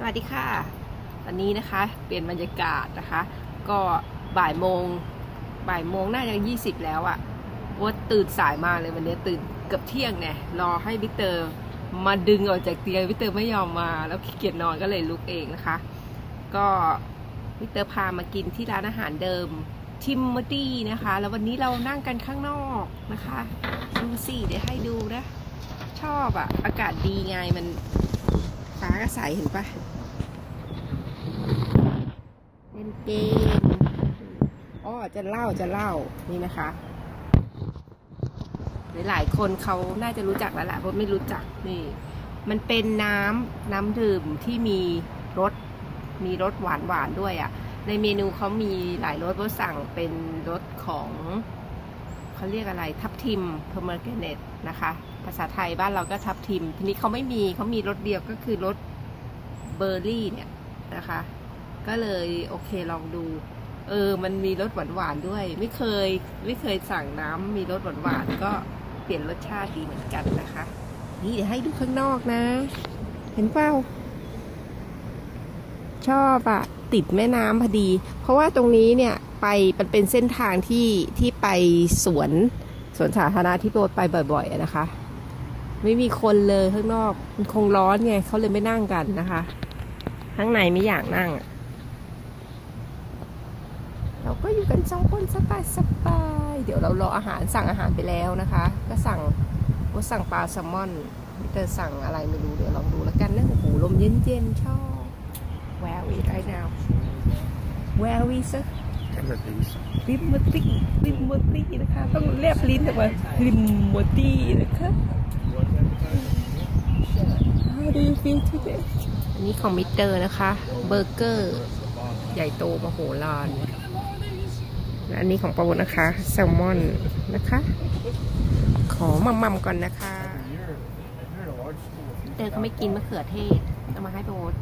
สวัสดีค่ะ ตอนนี้นะคะ เปลี่ยนบรรยากาศนะคะ ก็บ่ายโมง บ่ายโมงน่าจะยี่สิบแล้วอะว่าตื่นสายมากเลยวันนี้ตื่นเกือบเที่ยงเนี่ยรอให้วิกเตอร์มาดึงออกจากเตียงวิกเตอร์ไม่ยอมมา แล้วขี้เกียจนอนก็เลยลุกเองนะคะ ก็วิกเตอร์พามากินที่ร้านอาหารเดิมทิมมอตี้นะคะ แล้ววันนี้เรานั่งกันข้างนอกนะคะดูสิเดี๋ยวให้ดูนะ ชอบอะ อากาศดีไงมัน ฟ้าก็ใสเห็นปะเล่นเกมอ๋อจะเล่าจะเล่านี่นะคะ หลายคนเขาน่าจะรู้จักแล้วแหละเพราะไม่รู้จักนี่ มันเป็นน้ำน้ำดื่มที่มีรสมีรสหวานหวานด้วยอะ่ะ ในเมนูเขามีหลายรสว่าสั่งเป็นรสของเขาเรียกอะไรทับทิมเพอร์เมอร์เกเนตนะคะ ภาษาไทยบ้านเราก็ทับทิม ทีนี้เขาไม่มีเขามีรสเดียวก็คือรสเบอร์รี่เนี่ยนะคะ ก็เลยโอเคลองดู เออ มันมีรสหวานหวานๆด้วย ไม่เคยไม่เคยสั่งน้ำมีรสหวานหวานๆก็เปลี่ยนรสชาติดีเหมือนกันนะคะ นี่เดี๋ยวให้ดูข้างนอกนะ เห็นเปล่าชอบอะติดแม่น้ำพอดี เพราะว่าตรงนี้เนี่ยไปมันเป็นเส้นทางที่ที่ไปสวนสวนสาธารณะที่โบทไปบ่อย ๆนะคะ ไม่มีคนเลยข้างนอกมันคงร้อนไงเขาเลยไม่นั่งกันนะคะ ข้างในไม่อยากนั่ง เราก็อยู่กันสองคนสบายสบายเดี๋ยวเรารออาหารสั่งอาหารไปแล้วนะคะ ก็สั่งว่าสั่งปลาแซลมอนเตอสั่งอะไรไม่รู้เดี๋ยวลองดูแล้วกันนะโอ้โหลมเย็นๆชอบ Where we right now Where we sir ริมมอตี้ริมมอตี้นะคะต้องเรียบลิ้นออกมาริมมอตี้นะคะ How do you feel today อันนี้ของมิสเตอร์นะคะ เบอร์เกอร์ ใหญ่โตมโหฬารและอันนี้ของโปรนะคะ แซลมอนนะคะ ขอมัมๆก่อนนะคะเตอร์เขาไม่กินมะเขือเทศเอามาให้โปรมะ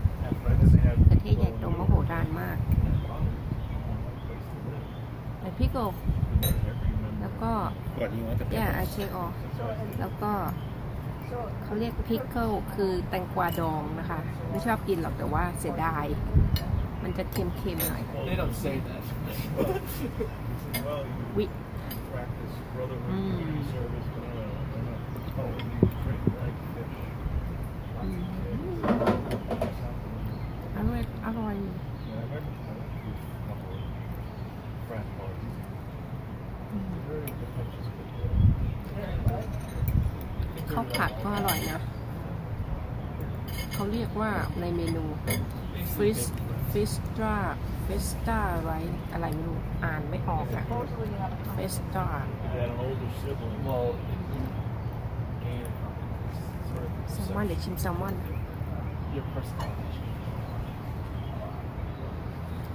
เขือเทศใหญ่โตมโหฬารมากแต่พี่โกแล้วก็ What do you want the ย่า pickles? อาเชคออกแล้วก็ เขาเรียกพิกเกิลคือแตงกวาดองนะคะ ไม่ชอบกินหรอกแต่ว่าเสียดาย มันจะเค็มๆหน่อย They don't say that. วิ practice brotherhood Mm. community ข้าวผัดก็อร่อยนะ เขาเรียกว่าในเมนูฟิสฟิสตราฟิสตาไรอะไรไม่รู้ อ่านไม่ออกอะฟิสตา they had an older sibling well and sort of แซลมอนเดี๋ยวชิมแซลมอน your personality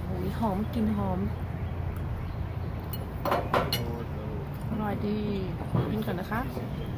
โอ้ยหอมกลินหอม อร่อยดีขอกินก่อนนะคะ Just